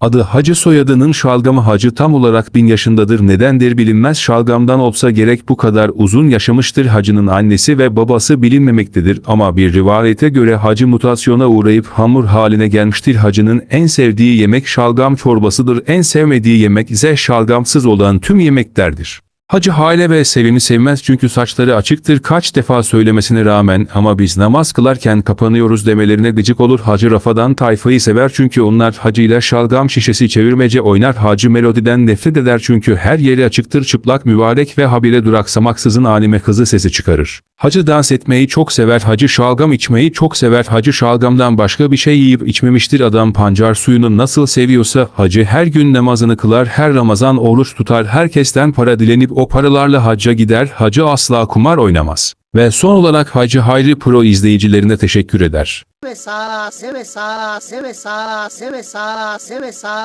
Adı Hacı soyadının şalgamı Hacı tam olarak bin yaşındadır. Nedendir bilinmez. Şalgamdan olsa gerek bu kadar uzun yaşamıştır. Hacı'nın annesi ve babası bilinmemektedir. Ama bir rivayete göre Hacı mutasyona uğrayıp hamur haline gelmiştir. Hacı'nın en sevdiği yemek şalgam çorbasıdır. En sevmediği yemek ise şalgamsız olan tüm yemeklerdir. Hacı Hale ve Sevim'i sevmez çünkü saçları açıktır kaç defa söylemesine rağmen ama biz namaz kılarken kapanıyoruz demelerine gıcık olur. Hacı Rafa'dan tayfayı sever çünkü onlar Hacı ile şalgam şişesi çevirmece oynar. Hacı Melodi'den nefret eder çünkü her yeri açıktır çıplak mübarek ve habire duraksamaksızın anime kızı sesi çıkarır. Hacı dans etmeyi çok sever. Hacı şalgam içmeyi çok sever. Hacı şalgamdan başka bir şey yiyip içmemiştir adam pancar suyunu nasıl seviyorsa hacı her gün namazını kılar her Ramazan oruç tutar herkesten para dilenip o paralarla hacca gider hacı asla kumar oynamaz. Ve son olarak Hacı Hayri Pro izleyicilerine teşekkür eder. Seve sağ, seve sağ, seve sağ, seve sağ, seve sağ.